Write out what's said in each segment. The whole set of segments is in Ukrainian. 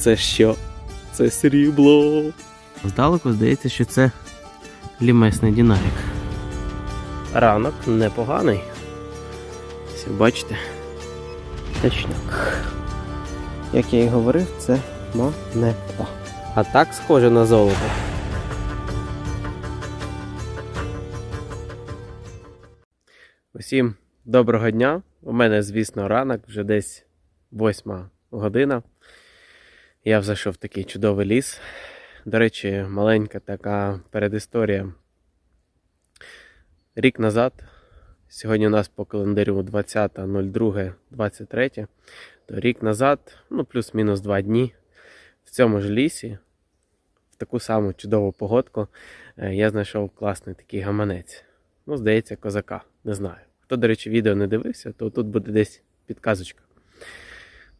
це що? Це срібло. Здалеку здається, що це лімесний динарік. Ранок непоганий. Все, бачите? Точняк. Як я і говорив, це монета. А так схоже на золото. Усім доброго дня. У мене, звісно, ранок, вже десь восьма година. Я взайшов в такий чудовий ліс. До речі, маленька така передісторія. Рік назад, сьогодні у нас по календарю 20.02.23, то рік назад, ну плюс-мінус два дні, в цьому ж лісі, в таку саму чудову погодку, е, я знайшов класний такий гаманець. Ну, здається, козака, не знаю. Хто, до речі, відео не дивився, то тут буде десь підказочка.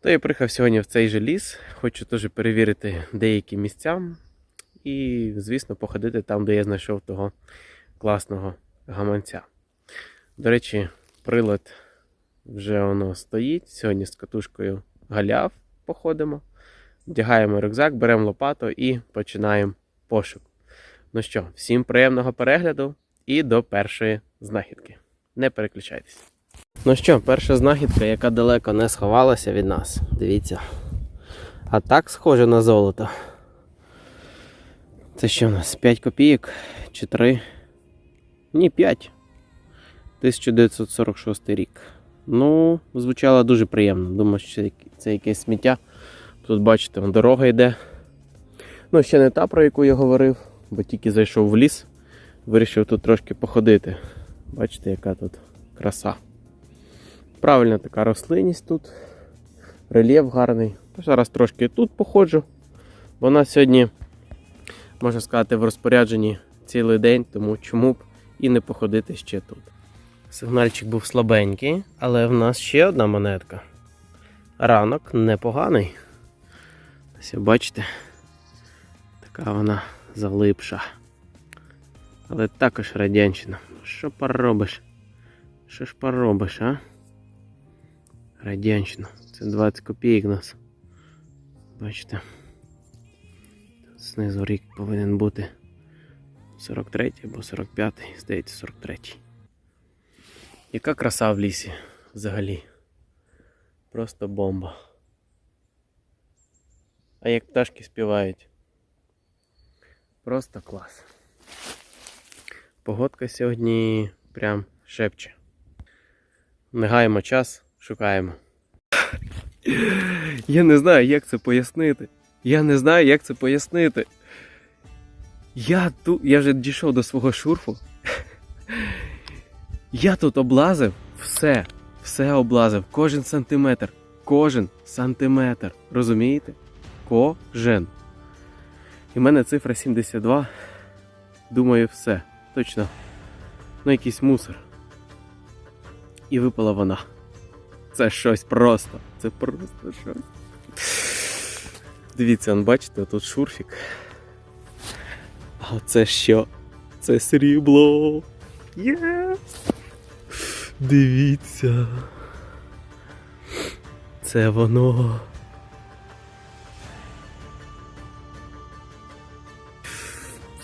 То я приїхав сьогодні в цей же ліс, хочу теж перевірити деякі місця і, звісно, походити там, де я знайшов того класного гаманця. До речі, прилад вже воно стоїть. Сьогодні з катушкою галяв походимо. Вдягаємо рюкзак, беремо лопату і починаємо пошук. Ну що, всім приємного перегляду і до першої знахідки. Не переключайтесь. Ну що, перша знахідка, яка далеко не сховалася від нас. Дивіться. А так схоже на золото. Це що у нас? 5 копійок чи 3? Ні, 5. 1946 рік. Ну, звучало дуже приємно. Думаю, що це якесь сміття. Тут, бачите, дорога йде. Ну, ще не та, про яку я говорив, бо тільки зайшов в ліс, вирішив тут трошки походити. Бачите, яка тут краса. Правильна така рослинність тут. Рельєф гарний. Зараз трошки тут походжу. Бо нас сьогодні, можна сказати, в розпорядженні цілий день, тому чому б і не походити ще тут. Сигнальчик був слабенький, але в нас ще одна монетка. Ранок непоганий. Ось бачите, така вона залипша. Але також радянщина. Що поробиш? Що ж поробиш, а? Радянщина. Це 20 копійок нас. Бачите? Тут знизу рік повинен бути 43 або 45, здається, 43. Яка краса в лісі взагалі. Просто бомба. А як пташки співають. Просто клас. Погодка сьогодні прям шепче. Не гаємо час, шукаємо. Я не знаю, як це пояснити. Я не знаю, як це пояснити. Я тут. Я вже дійшов до свого шурфу. Я тут облазив все, все облазив, кожен сантиметр, кожен сантиметр. Розумієте? Кожен. І в мене цифра 72. Думаю, все. Точно. Ну, якийсь мусор. І випала вона. Це щось просто. Це просто щось. Дивіться, он, бачите, тут шурфік. А це що? Це срібло. Є! Дивіться. Це воно.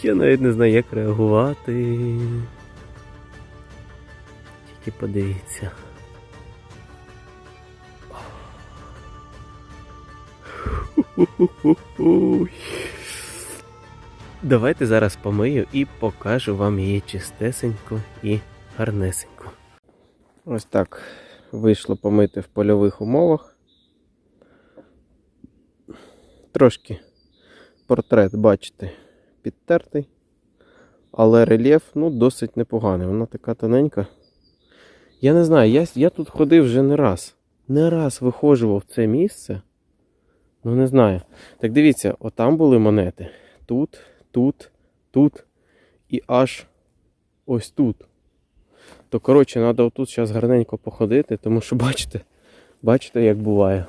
Я навіть не знаю, як реагувати. Тільки подивіться. Ой. Давайте зараз помию і покажу вам її чистесенько і гарнесенько. Ось так вийшло помити в польових умовах. Трошки портрет, бачите, підтертий, але рельєф ну, досить непоганий. Вона така тоненька. Я не знаю, я, я тут ходив вже не раз. Не раз виходжував в це місце. Ну, не знаю. Так дивіться, отам були монети. Тут, тут, тут і аж ось тут. То, коротше, треба отут зараз гарненько походити, тому що бачите, бачите, як буває.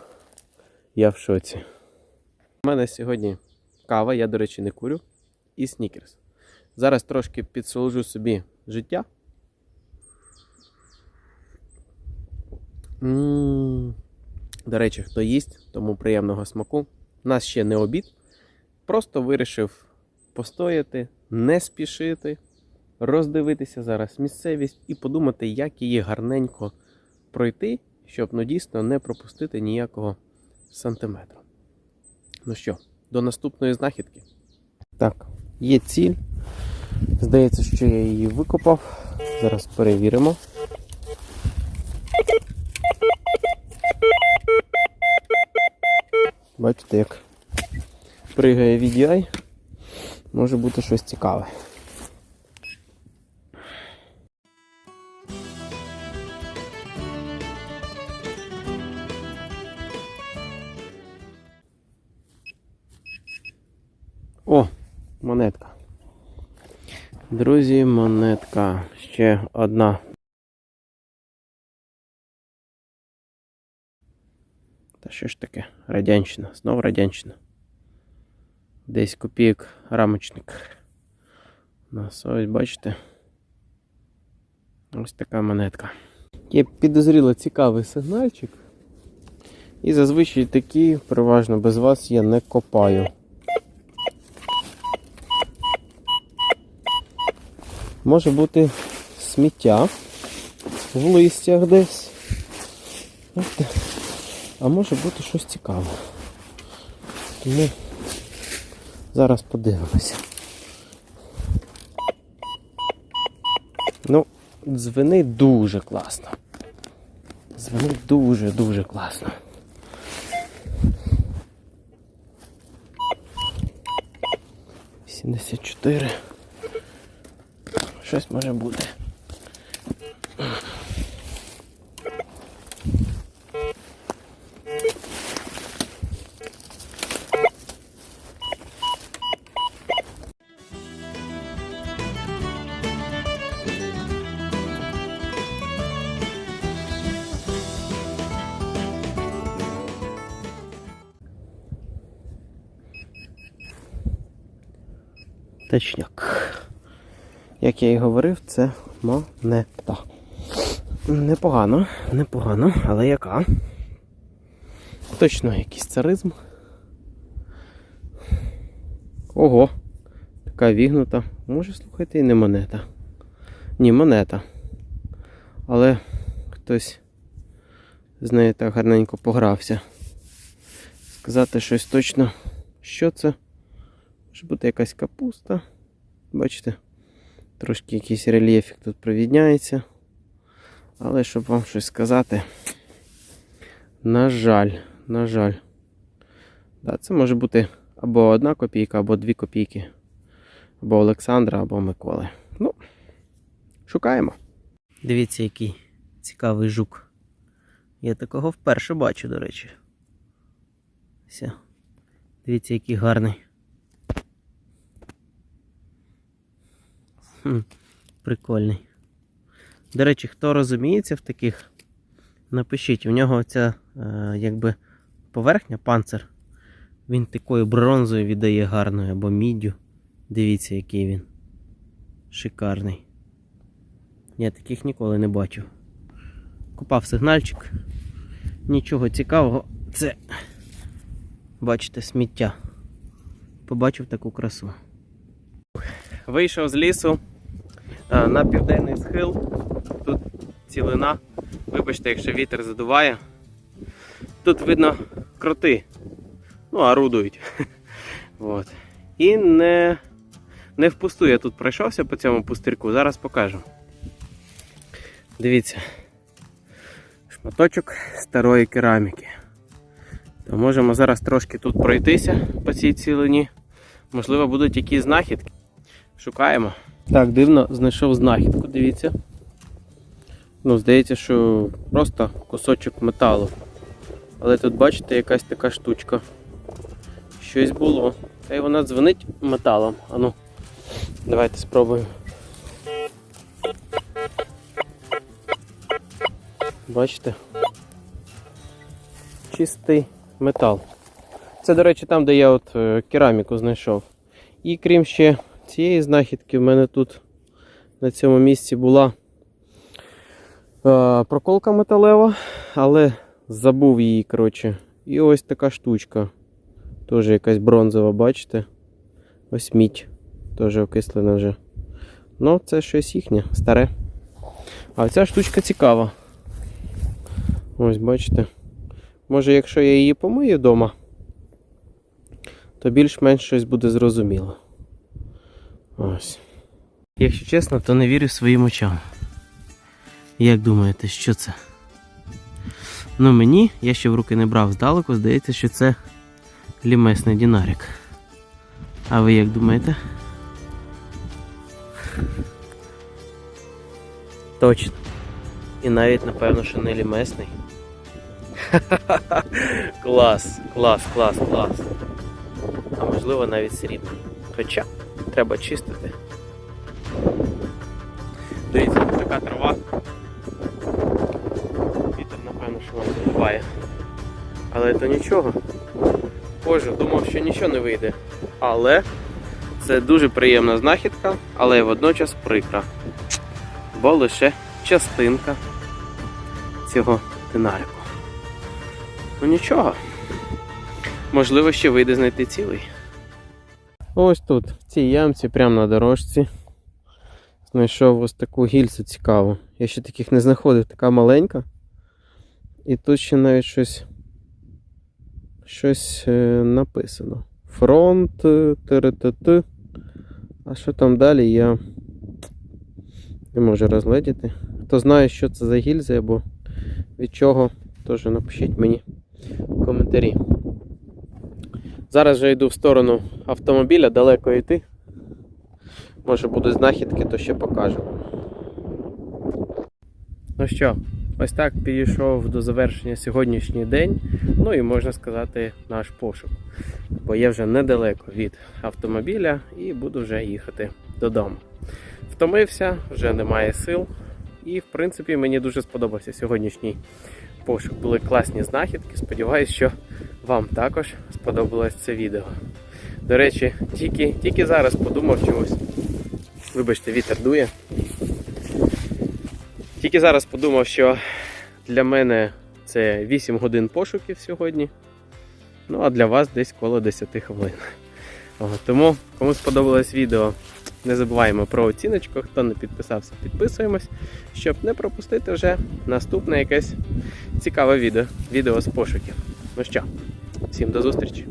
Я в шоці. У мене сьогодні кава, я, до речі, не курю, і снікерс. Зараз трошки підсолоджу собі життя. М, До речі, хто їсть, тому приємного смаку. У нас ще не обід. Просто вирішив постояти, не спішити, роздивитися зараз місцевість і подумати, як її гарненько пройти, щоб ну, дійсно не пропустити ніякого сантиметру. Ну що, до наступної знахідки. Так, є ціль. Здається, що я її викопав. Зараз перевіримо. Бачите, як пригає VDI. Може бути щось цікаве. О, монетка. Друзі, монетка. Ще одна. Та що ж таке? Радянщина. Знову радянщина. Десь копійок рамочник. У нас ось бачите. Ось така монетка. Є підозріло цікавий сигнальчик. І зазвичай такі, переважно без вас, я не копаю. Може бути сміття в листях десь. А може бути щось цікаве. Тому зараз подивимося. Ну, дзвенить дуже класно. Дзвенить дуже-дуже класно. Сімдесят чотири. Щось може бути. Точняк. Як я і говорив, це монета. Непогано, непогано, але яка? Точно якийсь царизм. Ого, така вігнута. Може, слухайте, і не монета. Ні, монета. Але хтось з нею так гарненько погрався. Сказати щось точно, що це? Може бути якась капуста. Бачите? Трошки якийсь рельєфік тут провідняється. Але щоб вам щось сказати, на жаль, на жаль. Да, це може бути або одна копійка, або дві копійки. Або Олександра, або Миколи. Ну, шукаємо. Дивіться, який цікавий жук. Я такого вперше бачу, до речі. Все. Дивіться, який гарний. Хм, прикольний. До речі, хто розуміється в таких, напишіть, у нього ця е, якби поверхня, панцир. Він такою бронзою віддає гарною або міддю. Дивіться, який він. Шикарний. Я таких ніколи не бачив. Купав сигнальчик. Нічого цікавого. Це, бачите, сміття. Побачив таку красу. Вийшов з лісу на південний схил. Тут цілина. Вибачте, якщо вітер задуває. Тут видно кроти. Ну, орудують. От. І не, не впусту я тут пройшовся по цьому пустирку. Зараз покажу. Дивіться. Шматочок старої кераміки. То можемо зараз трошки тут пройтися по цій цілині. Можливо, будуть якісь знахідки. Шукаємо. Так, дивно, знайшов знахідку, дивіться. Ну, здається, що просто кусочок металу. Але тут, бачите, якась така штучка. Щось було. Та й вона дзвонить металом. Ану, давайте спробуємо. Бачите? Чистий метал. Це, до речі, там, де я от е, кераміку знайшов. І крім ще цієї знахідки, в мене тут на цьому місці була е, проколка металева, але забув її, коротше. І ось така штучка. Теж якась бронзова, бачите? Ось мідь. Теж окислена вже. Ну, це щось їхнє, старе. А ця штучка цікава. Ось, бачите. Може, якщо я її помию вдома, то більш-менш щось буде зрозуміло. Ось. Якщо чесно, то не вірю своїм очам. Як думаєте, що це? Ну мені, я ще в руки не брав здалеку, здається, що це лімесний дінарик. А ви як думаєте? Точно. І навіть, напевно, що не лімесний. клас, клас, клас, клас. А можливо навіть срібний. Хоча треба чистити. Дивіться, така трава. Вітер, напевно, що вам забуває. Але то нічого. Боже, думав, що нічого не вийде. Але це дуже приємна знахідка, але водночас прикра. Бо лише частинка цього динарику. Ну нічого. Можливо, ще вийде знайти цілий. Ось тут, в цій ямці, прямо на дорожці. Знайшов ось таку гільзу цікаву. Я ще таких не знаходив, така маленька. І тут ще навіть щось. Щось е, написано. Фронт, е, ТРТТ. А що там далі, я не можу розгледіти. Хто знає, що це за гільзи або від чого, теж напишіть мені в коментарі. Зараз вже йду в сторону автомобіля, далеко йти. Може будуть знахідки, то ще покажу. Ну що, ось так підійшов до завершення сьогоднішній день. Ну і можна сказати, наш пошук. Бо я вже недалеко від автомобіля і буду вже їхати додому. Втомився, вже немає сил. І, в принципі, мені дуже сподобався сьогоднішній пошук. Були класні знахідки. Сподіваюсь, що вам також сподобалось це відео. До речі, тільки, тільки зараз подумав чогось. Вибачте, вітер дує. Тільки зараз подумав, що для мене це 8 годин пошуків сьогодні. Ну, а для вас десь коло 10 хвилин. Тому, кому сподобалось відео, не забуваємо про оціночку. Хто не підписався, підписуємось, щоб не пропустити вже наступне якесь цікаве відео, відео з пошуків. Ну що, всім до зустрічі!